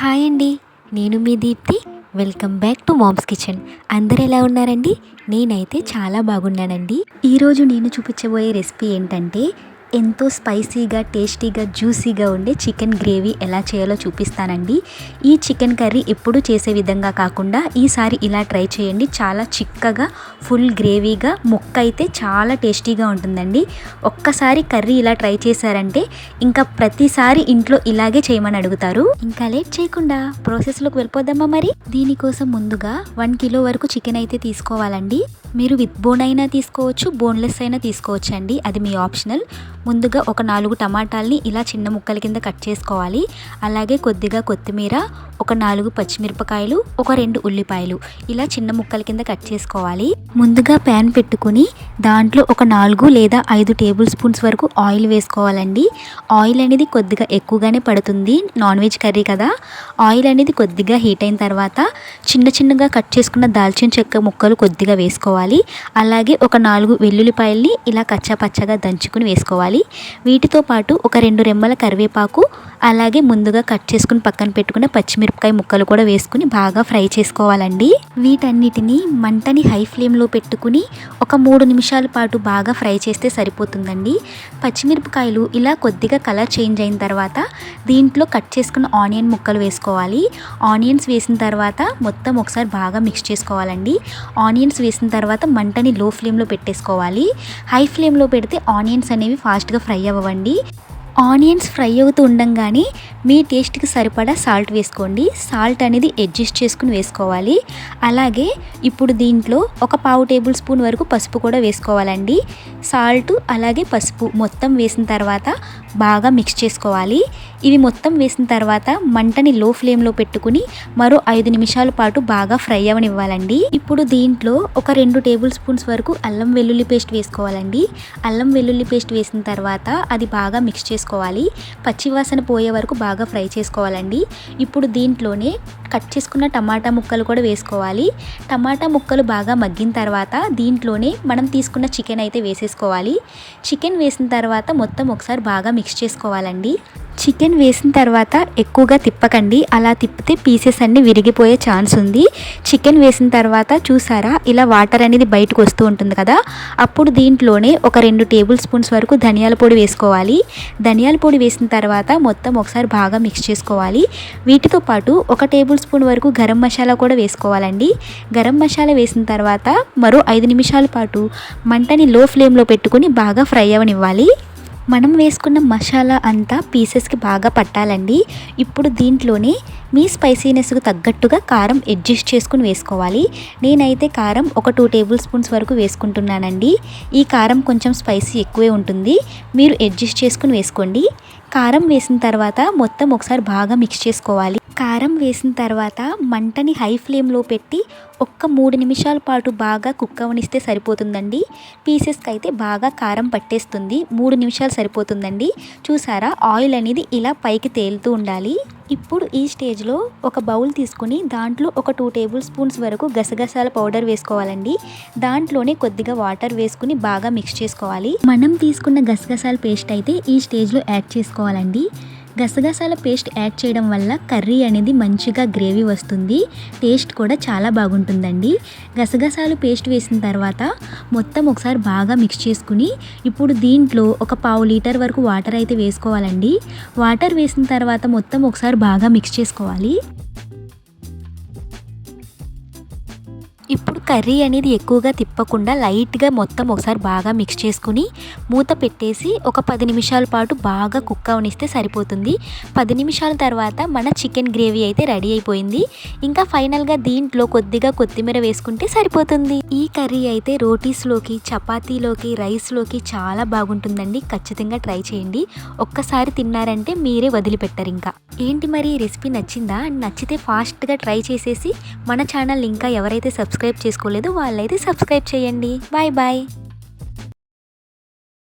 Hi అండి. నేను మీ Deepthi. Welcome back to mom's kitchen అందరు ఎలా ఉన్నారండి? నేనైతే చాలా బాగున్నానండి. ఈరోజు నేను చూపించబోయే రెసిపీ ఏంటంటే ఎంతో స్పైసీగా టేస్టీగా జ్యూసీగా ఉండే చికెన్ గ్రేవీ ఎలా చేయాలో చూపిస్తానండి. ఈ చికెన్ కర్రీ ఎప్పుడు చేసే విధంగా కాకుండా ఈసారి ఇలా ట్రై చేయండి. చాలా చిక్కగా ఫుల్ గ్రేవీగా ముక్క అయితే చాలా టేస్టీగా ఉంటుందండి. ఒక్కసారి కర్రీ ఇలా ట్రై చేశారంటే ఇంకా ప్రతిసారి ఇంట్లో ఇలాగే చేయమని అడుగుతారు. ఇంకా లేట్ చేయకుండా ప్రాసెస్లోకి వెళ్ళిపోదామా మరి? దీనికోసం ముందుగా వన్ కిలో వరకు చికెన్ అయితే తీసుకోవాలండి. మీరు విత్ బోన్ అయినా తీసుకోవచ్చు బోన్లెస్ అయినా తీసుకోవచ్చు అండి అది మీ ఆప్షనల్. ముందుగా ఒక నాలుగు టమాటాలని ఇలా చిన్న ముక్కల కింద కట్ చేసుకోవాలి. అలాగే కొద్దిగా కొత్తిమీర ఒక నాలుగు పచ్చిమిరపకాయలు ఒక రెండు ఉల్లిపాయలు ఇలా చిన్న ముక్కల కింద కట్ చేసుకోవాలి. ముందుగా ప్యాన్ పెట్టుకుని దాంట్లో ఒక నాలుగు లేదా ఐదు టేబుల్ స్పూన్స్ వరకు ఆయిల్ వేసుకోవాలండి. ఆయిల్ అనేది కొద్దిగా ఎక్కువగానే పడుతుంది. నాన్ వెజ్ కర్రీ కదా. ఆయిల్ అనేది కొద్దిగా హీట్ అయిన తర్వాత చిన్న చిన్నగా కట్ చేసుకున్న దాల్చిన చెక్క ముక్కలు కొద్దిగా వేసుకోవాలి. అలాగే ఒక నాలుగు వెల్లుల్లిపాయల్ని ఇలా కచ్చా పచ్చగా దంచుకుని వేసుకోవాలి. వీటితో పాటు ఒక రెండు రెమ్మల కరివేపాకు అలాగే ముందుగా కట్ చేసుకుని పక్కన పెట్టుకున్న పచ్చిమిరపకాయ ముక్కలు కూడా వేసుకుని బాగా ఫ్రై చేసుకోవాలండి. వీటన్నిటిని మంటని హై ఫ్లేమ్లో పెట్టుకుని ఒక మూడు నిమిషాల పాటు బాగా ఫ్రై చేస్తే సరిపోతుందండి. పచ్చిమిరపకాయలు ఇలా కొద్దిగా కలర్ చేంజ్ అయిన తర్వాత దీంట్లో కట్ చేసుకున్న ఆనియన్ ముక్కలు వేసుకోవాలి. ఆనియన్స్ వేసిన తర్వాత మొత్తం ఒకసారి బాగా మిక్స్ చేసుకోవాలండి. ఆనియన్స్ వేసిన తర్వాత మంటని లో ఫ్లేమ్లో పెట్టేసుకోవాలి. హై ఫ్లేమ్లో పెడితే ఆనియన్స్ అనేవి ఫాస్ట్ ఫాస్ట్గా ఫ్రై అవ్వండి ఆనియన్స్ ఫ్రై అవుతూ ఉండంగానే మీ టేస్ట్కి సరిపడా సాల్ట్ వేసుకోండి. సాల్ట్ అనేది అడ్జస్ట్ చేసుకుని వేసుకోవాలి. అలాగే ఇప్పుడు దీంట్లో ఒక పావు టేబుల్ స్పూన్ వరకు పసుపు కూడా వేసుకోవాలండి. సాల్ట్ అలాగే పసుపు మొత్తం వేసిన తర్వాత బాగా మిక్స్ చేసుకోవాలి. ఇవి మొత్తం వేసిన తర్వాత మంటని లో ఫ్లేమ్లో పెట్టుకుని మరో ఐదు నిమిషాల పాటు బాగా ఫ్రై అవనివ్వాలండి. ఇప్పుడు దీంట్లో ఒక రెండు టేబుల్ స్పూన్స్ వరకు అల్లం వెల్లుల్లి పేస్ట్ వేసుకోవాలండి. అల్లం వెల్లుల్లి పేస్ట్ వేసిన తర్వాత అది బాగా మిక్స్ చేసుకోవాలి. పచ్చివాసన పోయే వరకు బాగా ఫ్రై చేసుకోవాలండి. ఇప్పుడు దీంట్లోనే కట్ చేసుకున్న టమాటా ముక్కలు కూడా వేసుకోవాలి. టమాటా ముక్కలు బాగా మగ్గిన తర్వాత దీంట్లోనే మనం తీసుకున్న చికెన్ అయితే వేసేసుకోవాలి. చికెన్ వేసిన తర్వాత మొత్తం ఒకసారి బాగా మిక్స్ చేసుకోవాలండి. చికెన్ వేసిన తర్వాత ఎక్కువగా తిప్పకండి. అలా తిప్పితే పీసెస్ అన్నీ విరిగిపోయే ఛాన్స్ ఉంది. చికెన్ వేసిన తర్వాత చూసారా ఇలా వాటర్ అనేది బయటకు వస్తూ ఉంటుంది కదా? అప్పుడు దీంట్లోనే ఒక రెండు టేబుల్ స్పూన్స్ వరకు ధనియాల పొడి వేసుకోవాలి. ధనియాల పొడి వేసిన తర్వాత మొత్తం ఒకసారి బాగా మిక్స్ చేసుకోవాలి. వీటితో పాటు ఒక టేబుల్ స్పూన్ వరకు గరం మసాలా కూడా వేసుకోవాలండి. గరం మసాలా వేసిన తర్వాత మరో ఐదు నిమిషాల పాటు మంటని లో ఫ్లేమ్లో పెట్టుకుని బాగా ఫ్రై అవనివ్వాలి. మనం వేసుకున్న మసాలా అంతా పీసెస్కి బాగా పట్టాలండి. ఇప్పుడు దీంట్లోనే మీ స్పైసీనెస్కు తగ్గట్టుగా కారం అడ్జస్ట్ చేసుకుని వేసుకోవాలి. నేనైతే కారం ఒక టూ టేబుల్ స్పూన్స్ వరకు వేసుకుంటున్నానండి. ఈ కారం కొంచెం స్పైసీ ఎక్కువే ఉంటుంది. మీరు అడ్జస్ట్ చేసుకుని వేసుకోండి. కారం వేసిన తర్వాత మొత్తం ఒకసారి బాగా మిక్స్ చేసుకోవాలి. కారం వేసిన తర్వాత మంటని హై ఫ్లేమ్లో పెట్టి ఒక్క మూడు నిమిషాల పాటు బాగా కుక్ అవనిస్తే సరిపోతుందండి. పీసెస్కి అయితే బాగా కారం పట్టేస్తుంది. మూడు నిమిషాలు సరిపోతుందండి. చూసారా? ఆయిల్ అనేది ఇలా పైకి తేలుతూ ఉండాలి. ఇప్పుడు ఈ స్టేజ్లో ఒక బౌల్ తీసుకుని దాంట్లో ఒక టూ టేబుల్ స్పూన్స్ వరకు గసగసాల పౌడర్ వేసుకోవాలండి. దాంట్లోనే కొద్దిగా వాటర్ వేసుకుని బాగా మిక్స్ చేసుకోవాలి. మనం తీసుకున్న గసగసాల పేస్ట్ అయితే ఈ స్టేజ్లో యాడ్ చేసుకోవాలండి. గసగసాల పేస్ట్ యాడ్ చేయడం వల్ల కర్రీ అనేది మంచిగా గ్రేవీ వస్తుంది. టేస్ట్ కూడా చాలా బాగుంటుందండి. గసగసాలు పేస్ట్ వేసిన తర్వాత మొత్తం ఒకసారి బాగా మిక్స్ చేసుకుని ఇప్పుడు దీంట్లో ఒక పావు లీటర్ వరకు వాటర్ అయితే వేసుకోవాలండి. వాటర్ వేసిన తర్వాత మొత్తం ఒకసారి బాగా మిక్స్ చేసుకోవాలి. ఇప్పుడు కర్రీ అనేది ఎక్కువగా తిప్పకుండా లైట్గా మొత్తం ఒకసారి బాగా మిక్స్ చేసుకుని మూత పెట్టేసి ఒక పది నిమిషాల పాటు బాగా కుక్ అవనిస్తే సరిపోతుంది. పది నిమిషాల తర్వాత మన చికెన్ గ్రేవీ అయితే రెడీ అయిపోయింది. ఇంకా ఫైనల్గా దీంట్లో కొద్దిగా కొత్తిమీర వేసుకుంటే సరిపోతుంది. ఈ కర్రీ అయితే రోటీస్లోకి చపాతీలోకి రైస్లోకి చాలా బాగుంటుందండి. ఖచ్చితంగా ట్రై చేయండి. ఒక్కసారి తిన్నారంటే మీరే వదిలిపెట్టరు ఇంకా. ఏంటి మరి ఈ రెసిపీ నచ్చిందా? నచ్చితే ఫాస్ట్గా ట్రై చేసేసి మన ఛానల్ ఇంకా ఎవరైతే సబ్స్క్రైబ్ చేసుకోలేదు వాళ్ళైతే సబ్స్క్రైబ్ చేయండి. Bye bye.